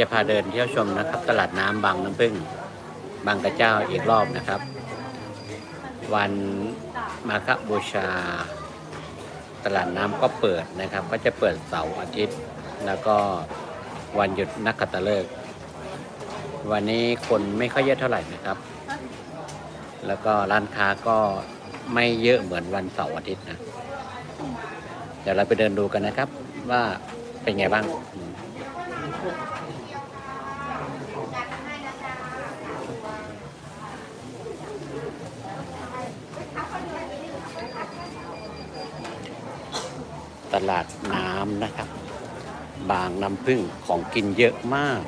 จะพาเดินเที่ยวชมนะครับ ตลาดน้ำบางน้ำพึ่ง บางกระเจ้าอีกรอบนะครับ วันมาฆบูชา ตลาดน้ำก็เปิดนะครับ ก็จะเปิดเสาร์อาทิตย์ แล้วก็วันหยุดนักขัตฤกษ์วันนี้คนไม่ค่อยเยอะเท่าไหร่นะครับ แล้วก็ร้านค้าก็ไม่เยอะเหมือนวันเสาร์อาทิตย์นะ เดี๋ยวเราไปเดินดูกันนะครับ ว่าเป็นไงบ้าง ตลาดน้ำนะครับ บางน้ำพึ่งของกินเยอะมาก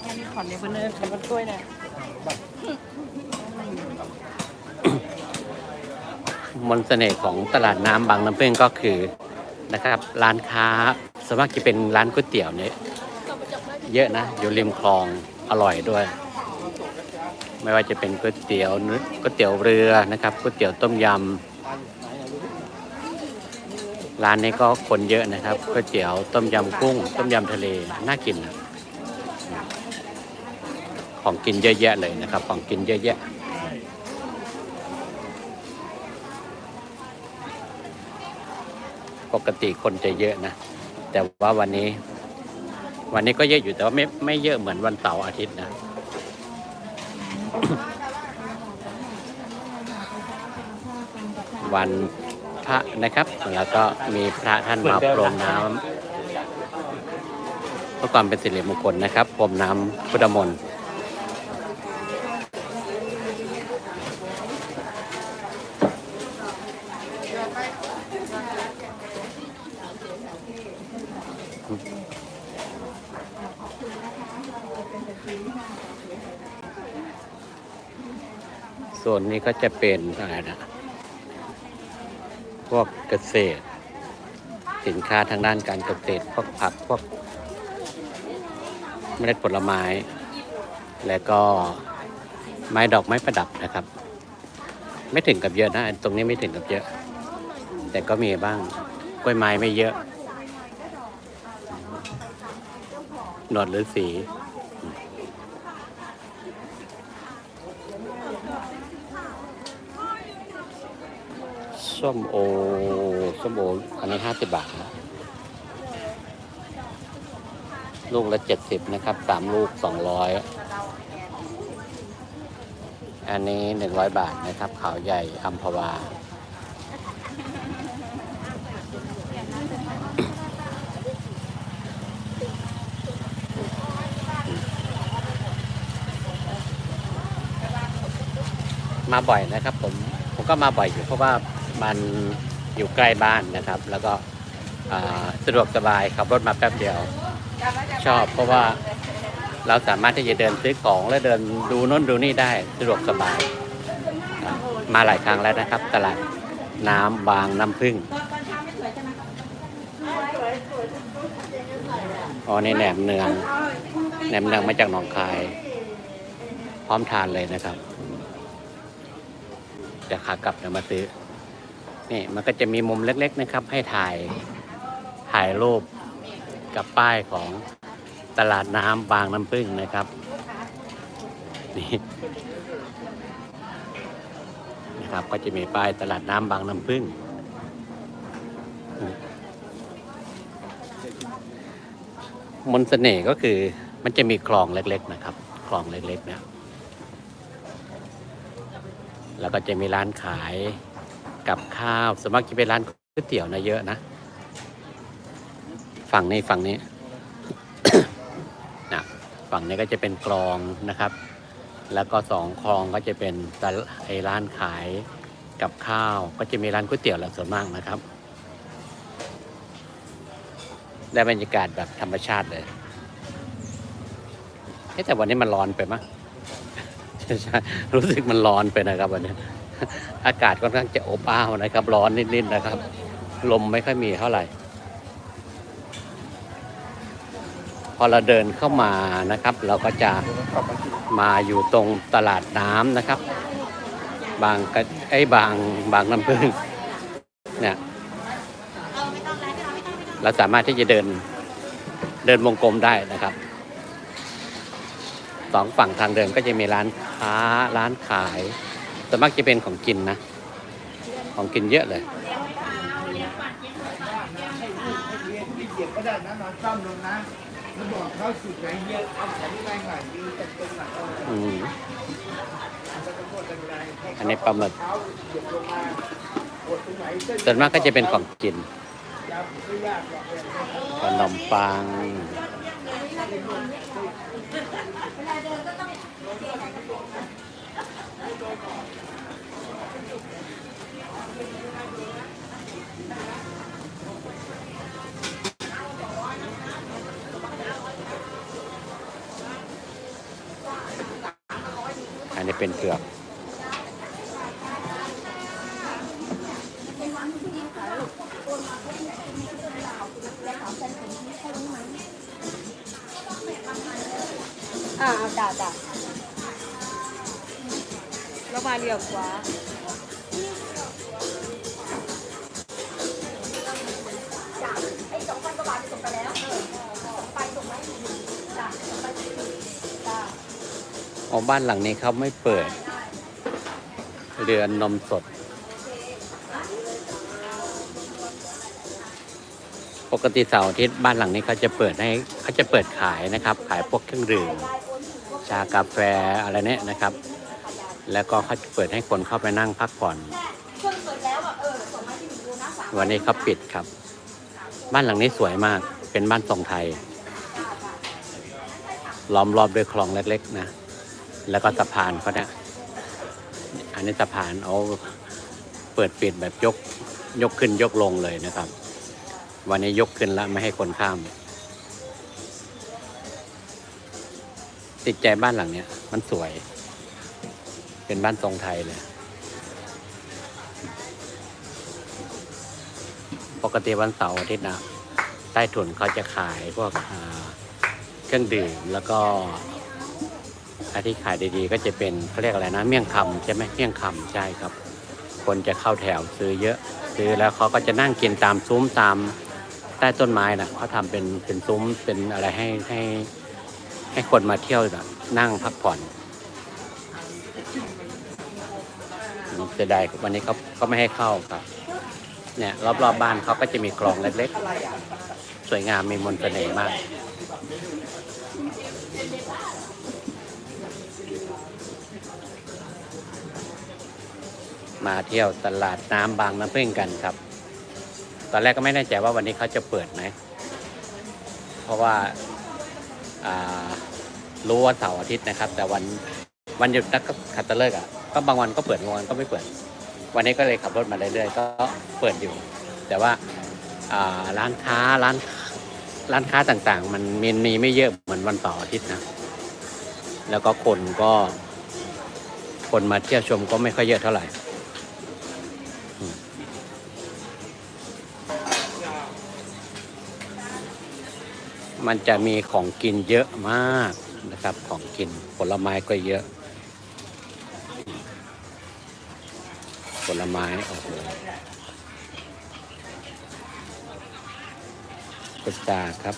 แค่นี้ขอนในเบอร์เนอร์ขอนบนกล้วยเนี่ยมนต์เสน่ห์ของตลาดน้ำบางน้ำพึ่งก็คือนะครับ ร้านค้าสวนมากจะเป็นร้านก๋วยเตี๋ยวเนี่ย เยอะนะ อยู่ริมคลองอร่อยด้วย ไม่ว่าจะเป็นก๋วยเตี๋ยวก๋วยเตี๋ยวเรือนะครับก๋วยเตี๋ยวต้มยำร้านนี้ก็คนเยอะนะครับก๋วยเตี๋ยวต้มยำกุ้ง ต้มยำทะเลน่ากินนะของกินเยอะแยะเลยนะครับของกินเยอะแยะปกติคนจะเยอะนะ แต่ว่าวันนี้ วันนี้ก็เยอะอยู่แต่ว่าไม่ไม่เยอะเหมือนวันเสาร์อาทิตย์นะ วันพระนะครับ แล้วก็มีพระท่านมาพรมน้ำเพื่อความเป็นสิริมงคลนะครับพรมน้ำพุทธมนต์ ส่วนนี้ก็จะเป็นอะไรนะ พวกเกษตร สินค้าทางด้านการเกษตร พวกผัก พวกเมล็ดผลไม้ แล้วก็ไม้ดอกไม้ประดับนะครับ ไม่ถึงกับเยอะนะ ตรงนี้ไม่ถึงกับเยอะ แต่ก็มีบ้าง กล้วยไม้ไม่เยอะ หนวดหรือสี ส้มโอส้มโออันนี้ห้าสิบบาทนะลูกละเจ็ดสิบนะครับสามลูกสองร้อยอันนี้หนึ่งร้อยบาทนะครับขาวใหญ่อัมพวา มาบ่อยนะครับผม ผมก็มาบ่อยอยู่เพราะว่า มันอยู่ใกล้บ้านนะครับ แล้วก็สะดวกสบายขับรถมาแป๊บเดียว ชอบเพราะว่าเราสามารถที่จะเดินซื้อของและเดินดูน้นดูนี่ได้สะดวกสบาย มาหลายครั้งแล้วนะครับ ตลาดน้ำบางน้ำพึ่งอ๋อนี่แหนมเนืองแหนมเนืองมาจากหนองคาย พร้อมทานเลยนะครับเดี๋ยวขากลับเดี๋ยวมาซื้อ นี่มันก็จะมีมุมเล็กๆนะครับ ให้ถ่ายถ่ายรูปกับป้ายของตลาดน้ำบางน้ำพึ่งนะครับนี่นะครับก็จะมีป้ายตลาดน้ำบางน้ำพึ่ง มนต์เสน่ห์ก็คือมันจะมีคลองเล็ก ๆ นะครับ คลองเล็กๆเนะแล้วก็จะมีร้านขาย กับข้าวสวนมากจะเป็นร้านก๋วยเตี๋ยวนะเยอะนะ ฝั่งนี้ฝั่งนี้นะฝั่งนี้ก็จะเป็นกลองนะครับ แล้วก็สองคลองก็จะเป็นตลไอร้านขายกับข้าว ก็จะมีร้านก๋วยเตี๋ยวแหละส่วนมากนะครับ ได้บรรยากาศแบบธรรมชาติเลยแต่วันนี้มันร้อนไปมั้ยใช่ใช่รู้สึกมันร้อนไปนะครับวันนี้ อากาศค่อนข้างจะอบอ้าวนะครับ ร้อนนิดๆนะครับ ลมไม่ค่อยมีเท่าไหร่ พอเราเดินเข้ามานะครับ เราก็จะมาอยู่ตรงตลาดน้ำนะครับ บางกไอ้บางบางน้ำพึ่งเนี่ยเราสามารถที่จะเดินเดินวงกลมได้นะครับสองฝั่งทางเดินก็จะมีร้านค้าร้านขาย ส่วนมากจะเป็นของกินนะ ของกินเยอะเลยที่เก็บก็ได้นะนอนซ่อมลงนะแล้วบอกเขาสุดไหนเยอะเอาของแรงหน่อยดีจัดตรงหนักเอาอืมจะต้องกดแรงๆให้อันนี้ปลาหมึกเขาเหยียบลงมากดตรงไหนเส้นส่วนมากก็จะเป็นของกินยาวไม่ยากหรอกเนี่ยขนมปัง อันนี้เป็นเผือกอ่าด่าด่า แล้วมาเรียวกว่าอ๋อบ้านหลังนี้เขาไม่เปิด เรือนนมสด ปกติเสาร์อาทิตย์บ้านหลังนี้เขาจะเปิดให้เขาจะเปิดขายนะครับ ขายพวกเครื่องดื่มชากาแฟอะไรเนี่ยนะครับ แล้วก็เขาจะเปิดให้คนเข้าไปนั่งพักผ่อนวันนี้เขาปิดครับ บ้านหลังนี้สวยมาก เป็นบ้านทรงไทย ล้อมรอบด้วยคลองเล็กๆนะ แล้วก็สะพานเขาเนี่ยอันนี้สะพานเอาเปิดปิดแบบยกยกขึ้นยกลงเลยนะครับ วันนี้ยกขึ้นแล้วไม่ให้คนข้าม ติดใจบ้านหลังเนี้ยมันสวย เป็นบ้านทรงไทยเลย ปกติวันเสาร์อาทิตย์นะ ใต้ถุนเขาจะขายพวกเครื่องดื่มแล้วก็อันที่ขายดีๆ ก็จะเป็นเขาเรียกอะไรนะ เมี่ยงคำใช่ไหมเมี่ยงคำใช่ครับ คนจะเข้าแถวซื้อเยอะ ซื้อแล้วเขาก็จะนั่งกินตามซุ้มตามใต้ต้นไม้นะเขาทำเป็นเป็นซุ้มเป็นอะไรให้ให้ให้คนมาเที่ยวแบบนั่งพักผ่อน สียดายวันนี้เขาก็ไม่ให้เข้าครับ เนี่ยรอบๆบบ้านเขาก็จะมีคลองเล็กๆ สวยงามมีมนต์เสน่ห์มากมาเที่ยวตลาดน้ำบางน้ำพึ่งกันครับ ตอนแรกก็ไม่แน่ใจว่าวันนี้เขาจะเปิดไหม เพราะว่าอ่ารู้ว่าเสาร์อาทิตย์นะครับ แต่วันวันหยุดนักขัตฤกษ์อะ ก็บางวันก็เปิดบางวันก็ไม่เปิด วันนี้ก็เลยขับรถมาเรื่อยๆก็เปิดอยู่ แต่ว่าร้านค้าร้านร้านค้าต่างๆ มันมีมีไม่เยอะเหมือนวันเสาร์อาทิตย์นะ แล้วก็คนก็ คนมาเที่ยวชมก็ไม่ค่อยเยอะเท่าไหร่มันจะมีของกินเยอะมากนะครับ ของกินผลไม้ก็เยอะ ลไม้โอ้โหกุตาครับ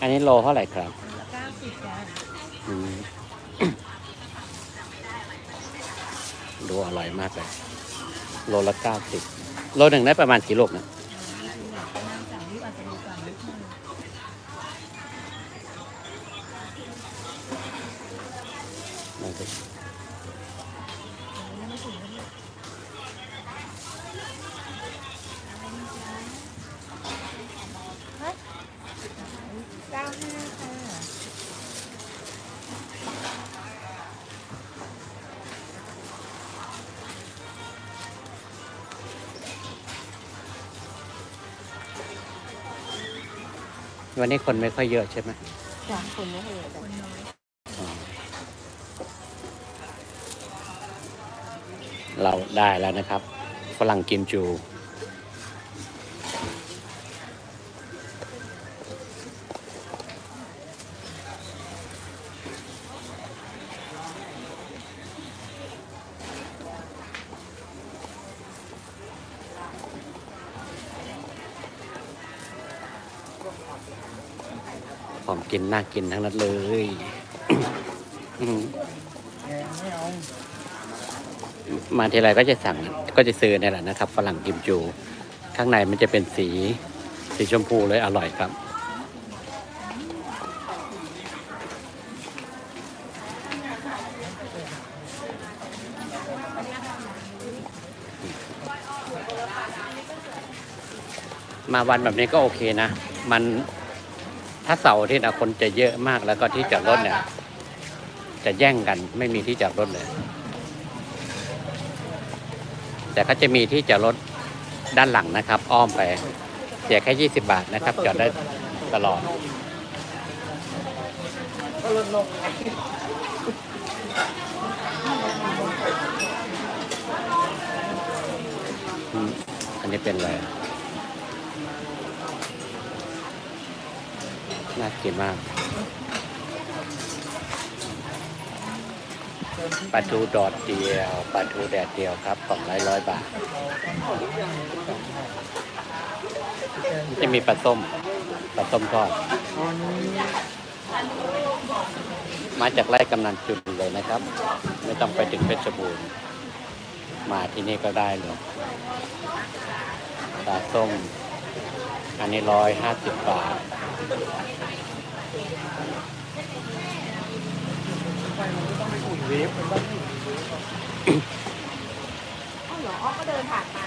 อันนี้โลเท่าไหร่ครับเก้าสิบจ้าอืมดูอร่อยมากเลย โลละเก้าสิบโลหนึ่งได้ประมาณกี่ลูกนะ วันนี้คนไม่ค่อยเยอะใช่ไหมจ้าคนไม่เห็นคนน้อยอ๋อเราได้แล้วนะครับ ฝรั่งกิมจู ของกินน่ากินทั้งนั้นเลยมแกงไม่เอาทีไรก็จะสั่งก็จะซื้อนี่แหละนะครับฝรั่งกิมจู ข้างในมันจะเป็นสีสีชมพูเลยอร่อยครับ มาวันแบบนี้ก็โอเคนะ มัน ถ้าเสาร์ที่นะคนจะเยอะมากแล้วก็ที่จอดรถเนี่ย จะแย่งกันไม่มีที่จอดรถเลย แต่ก็จะมีที่จอดรถด้านหลังนะครับ อ้อมไปเสียแค่ 20 บาทนะครับ จอดได้ตลอดอันนี้เป็นอะไร น่ากินมากปลาทูดอดเดียวปลาทูแดดเดียวครับสองร้อยร้อยบาทจะมีปลาส้มปลาส้มทอดมาจากไร่กำนันจุนเลยนะครับ ไม่ต้องไปถึงเพชรบูรณ์มาที่นี่ก็ได้เลยปลาส้ม อันนี้ร้อยห้าสิบบาท ไปมันก็ต้องไปอุ่นเวฟมันต้องอุ่นอ้าวเหรออ้อก็เดินผ่านมา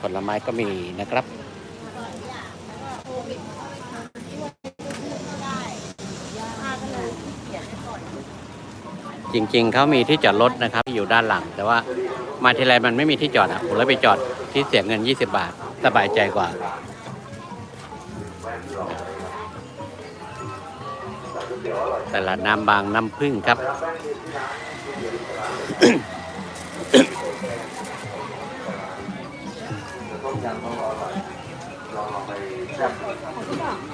ผลไม้ก็มีนะครับ จริง ๆเขามีที่จอดรถนะครับอยู่ด้านหลัง แต่ว่ามาทีไรมันไม่มีที่จอดอะผมเลยไปจอดที่เสียเงิน 20 บาทสบายใจกว่า ตลาดน้ำบางน้ำพึ่งครับ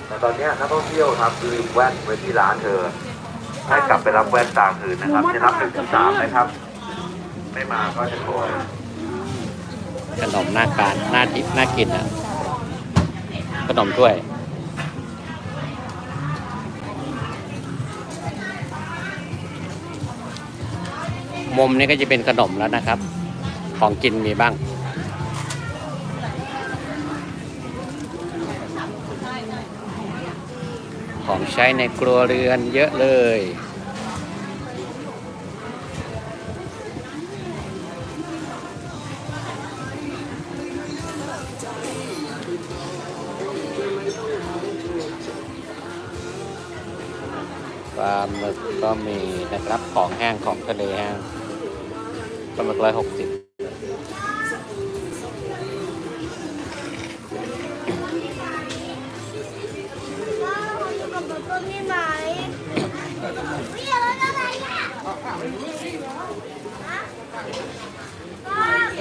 แต่ตอนเนี้ยนักท่องเที่ยวครับลืมแว่นไว้ที่ร้านเธอ ให้กลับไปรับแว่นตามคืนนะครับจะนับหนึ่งถึงสามนะครับ ไม่มาก็จะโทรขนมหน้าการน่าทิน่ากินอะ ขนมถ้วยมุมนี้ก็จะเป็นขนมแล้วนะครับ ของกินมีบ้าง ของ ใช้ในครัวเรือนเยอะเลย ปลาหมึกก็มีนะครับของแห้งของทะเลแห้งปลาหมึกร้อยหกสิบกับ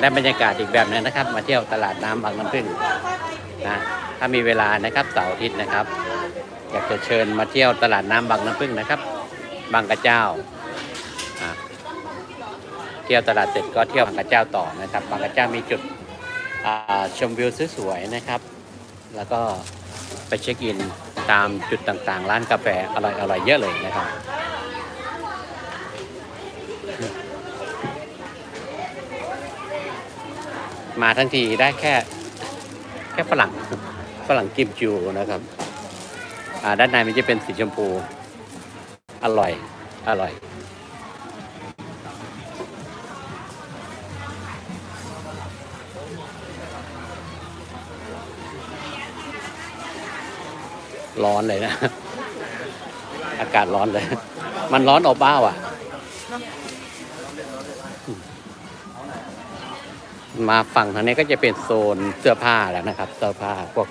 ได้บรรยากาศอีกแบบหนึงนะครับ มาเที่ยวตลาดน้ำบางน้ำพึ่งนะถ้ามีเวลานะครับเสาร์อาทิตย์นะครับ อยากจะเชิญมาเที่ยวตลาดน้ำบางน้ำพึ่งนะครับ บางกระเจ้าเที่ยวตลาดเสร็จก็เที่ยวบางกระเจ้าต่อนะครับ บางกระเจ้ามีจุดชมวิวสวยๆนะครับ แล้วก็ไปเช็คอินตามจุดต่างๆ ร้านกาแฟอร่อยๆเยอะเลยนะครับ มาทั้งทีได้แค่แค่ฝรั่งฝรั่งกิมจูนะครับอ่าด้านในมันจะเป็นสีชมพู อร่อย อร่อย ร้อนเลยนะ อากาศร้อนเลย มันร้อนอบอ้าวอะ มาฝั่งทางนี้ก็จะเป็นโซนเสื้อผ้าแล้วนะครับ เสื้อผ้าพวก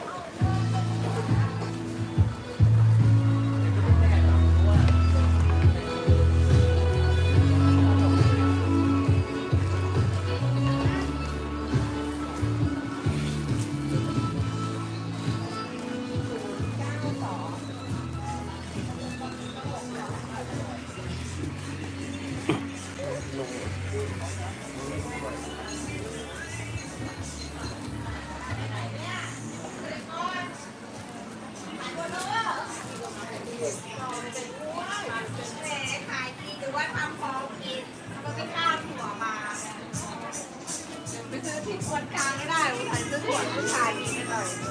คนกลางไม่ได้ผู้ชายซื้อขวดผู้ชายกินไม่ได้ก็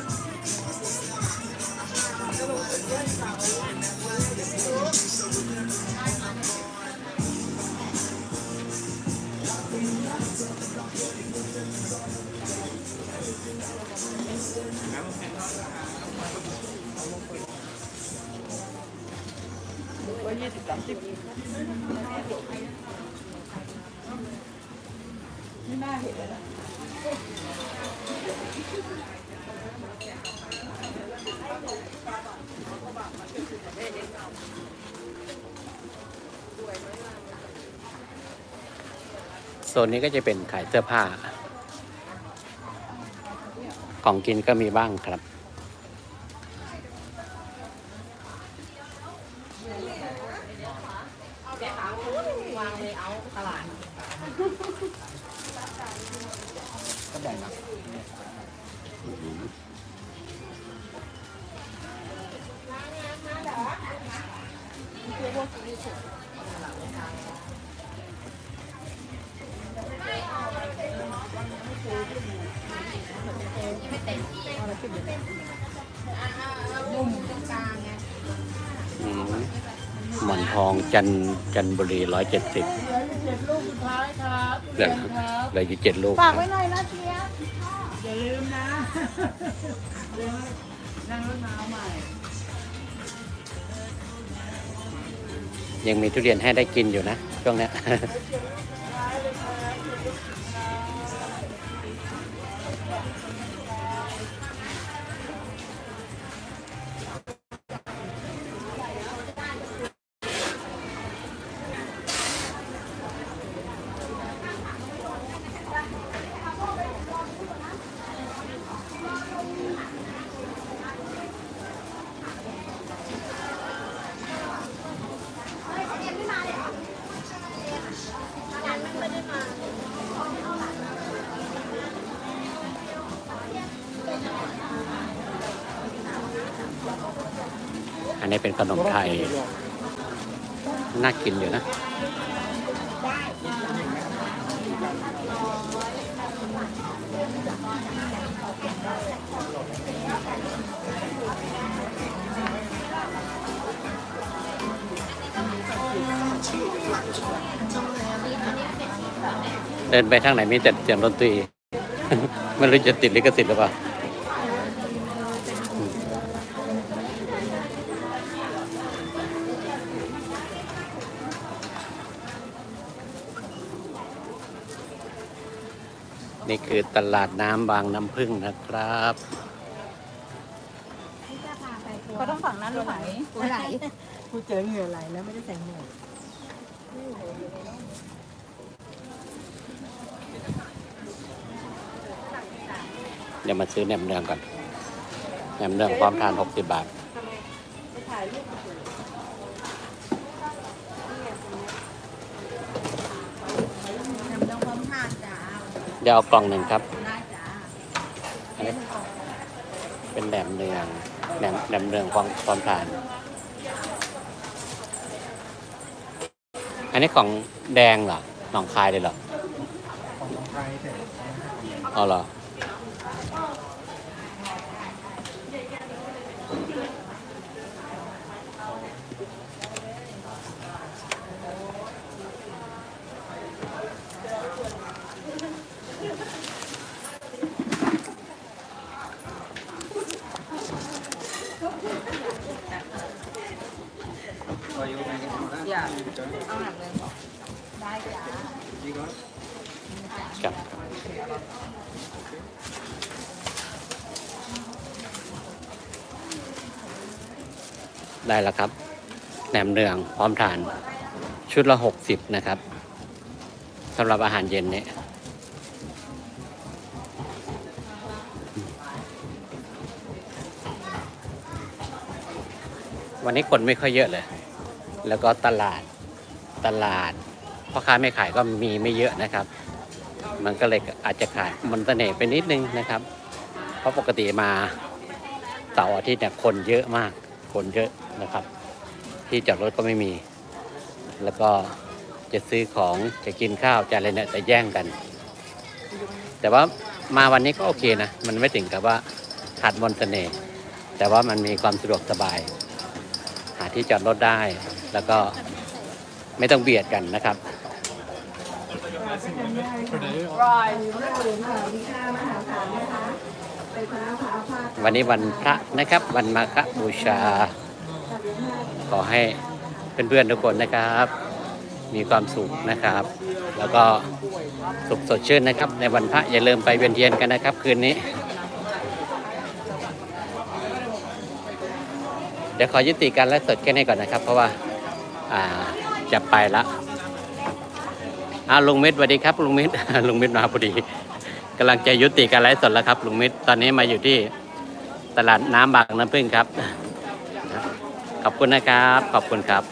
ยี่ม่น่าเห็นเลยนะ โซนนี้ก็จะเป็นขายเสื้อผ้า ของกินก็มีบ้างครับ อืมหมอนทองจันจันบุรีร้อยเจ็ดสิบเหลืออยู่เจ็ดลูกสุดท้ายครับเหลือเหลืออยู่เจ็ดลูกฝากไว้หน่อยนะเชียร์อย่าลืมนะเดี๋ยวนั่งรถมาเอาใหม่ ยังมีทุเรียนให้ได้กินอยู่นะช่วงเนี้ย นี้เป็นขนมไทย น่ากินอยู่นะ เดินไปทางไหนมีแต่เสียงดนตรี ไม่รู้จะติดลิขสิทธิ์หรือเปล่า นี่คือตลาดน้ำบางน้ำพึ่งนะครับเขาต้องฝั่งนั้นหรือไหนไหลกูเจอเหงื่อไหลแล้วไม่ได้ใส่หมวกเดี๋ยวมาซื้อแหนมเนืองก่อนแหนมเนืองพร้อมทาน 60 บาททำต้องพร้อมทานจ้า เดี๋ยวเอากล่องหนึ่งครับได้จ้าอันนี้เป็นแหนมเนืองแหนมแหนมเนืองพร้อมพร้อมทาน อันนี้ของแดงเหรอ หนองคายเลยเหรอ ของไทยแต่อ๋อเหรอ อย่าเอาหนักเลยได้จ้า ครับ ได้แล้วครับ แหนมเนืองพร้อมทาน ชุดละ60นะครับสำหรับอาหารเย็นเนี่ยวันนี้คนไม่ค่อยเยอะเลย แล้วก็ตลาดตลาดพ่อค้าไม่ขายก็มีไม่เยอะนะครับ มันก็เลยอาจจะขายมันเสน่ห์ไปนิดนึงนะครับ เพราะปกติมาเสาร์อาทิตย์เนี่ยคนเยอะมาก คนเยอะนะครับ ที่จอดรถก็ไม่มี แล้วก็จะซื้อของจะกินข้าวจะอะไรเนี่ยจะแย่งกัน แต่ว่ามาวันนี้ก็โอเคนะ มันไม่ถึงกับว่าขาดมนต์เสน่ห์แต่ว่ามันมีความสะดวกสบาย หาที่จอดรถได้แล้วก็ไม่ต้องเบียดกันนะครับวัน วันนี้วันพระนะครับ วันมาฆบูชา ขอให้เพื่อนๆทุกคนนะครับ มีความสุขนะครับ แล้วก็สุขสดชื่นนะครับ ในวันพระอย่าลืมไปเวียนเทียนกันนะครับ คืนนี้ เดี๋ยวขอยุติการไลฟ์สดแค่นี้ก่อนนะครับ เพราะว่าอ่าจะไปละอ่าลุงมิตรสวัสดีครับลุงมิตรลุงมิตรมาพอดี กำลังจะยุติการไลฟ์สดแล้วครับลุงมิตรตอนนี้มาอยู่ที่ตลาดน้ำบางน้ำพึ่งครับ ขอบคุณนะครับ ขอบคุณครับ